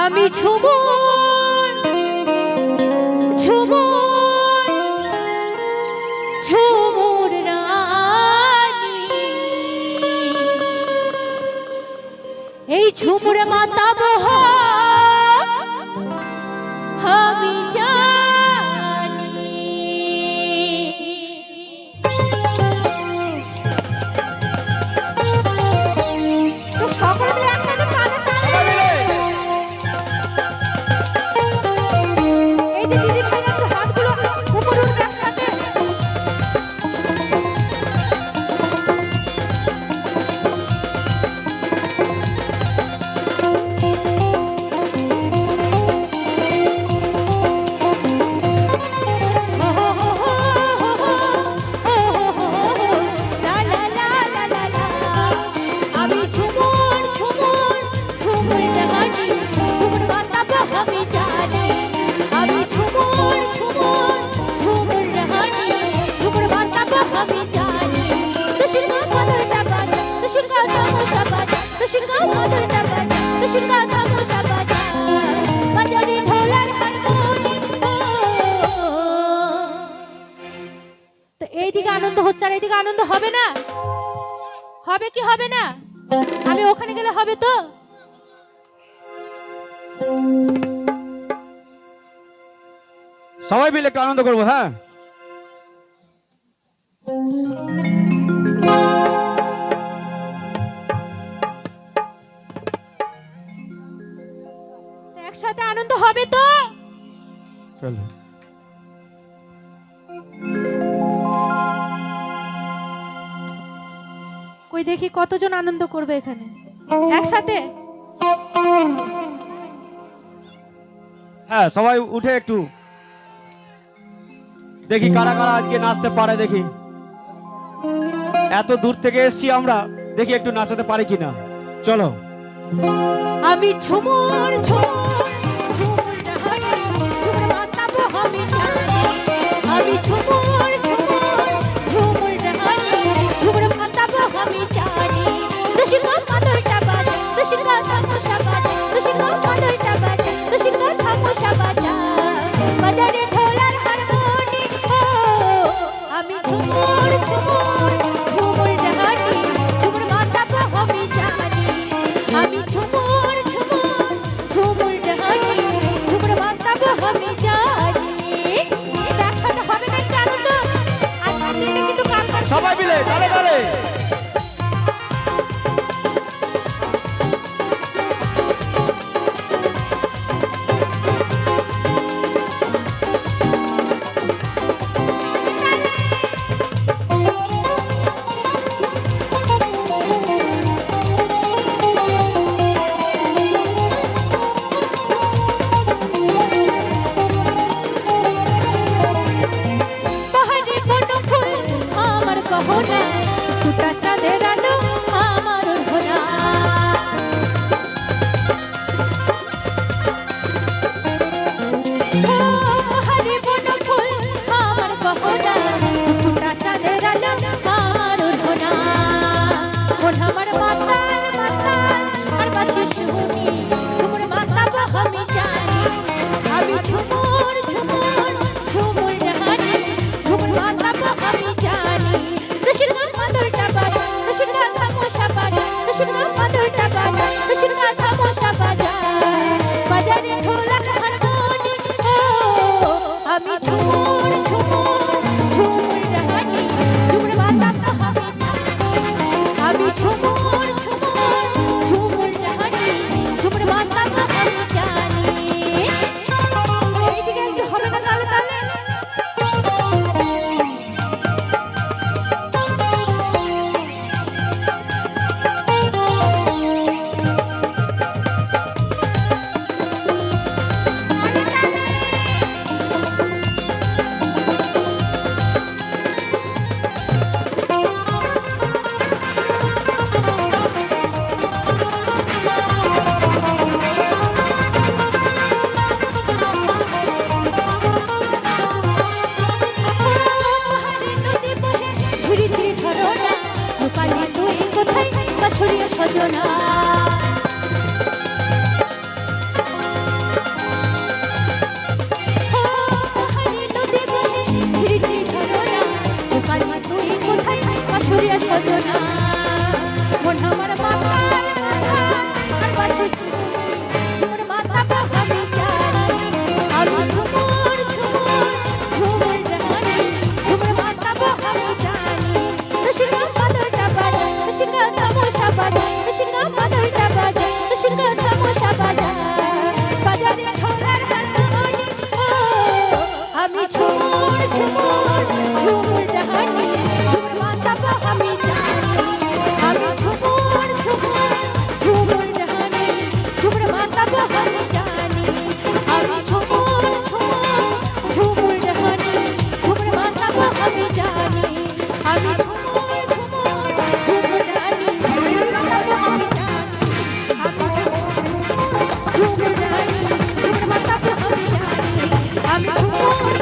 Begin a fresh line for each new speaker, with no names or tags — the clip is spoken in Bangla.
আমি ছোবো এই ছুপুরে মাতা বহা এদিকে আনন্দ হবে না? হবে কি হবে না? আমি ওখানে গেলে হবে তো?
সবাই মিলে একটু আনন্দ করব হ্যাঁ?
একসাথে আনন্দ হবে তো?
চলো।
কই দেখি কতজন আনন্দ করবে এখানে? একসাথে?
হ্যাঁ সবাই উঠে একটু। দেখি কারা কারা আজকে নাচতে পারে দেখি। এত দূর থেকে এসছি আমরা দেখি একটু নাচাতে পারি কিনা। চলো।
আমি ঝুমুর ঝুমুর
সবাই মিলে তালে তালে
Thank you.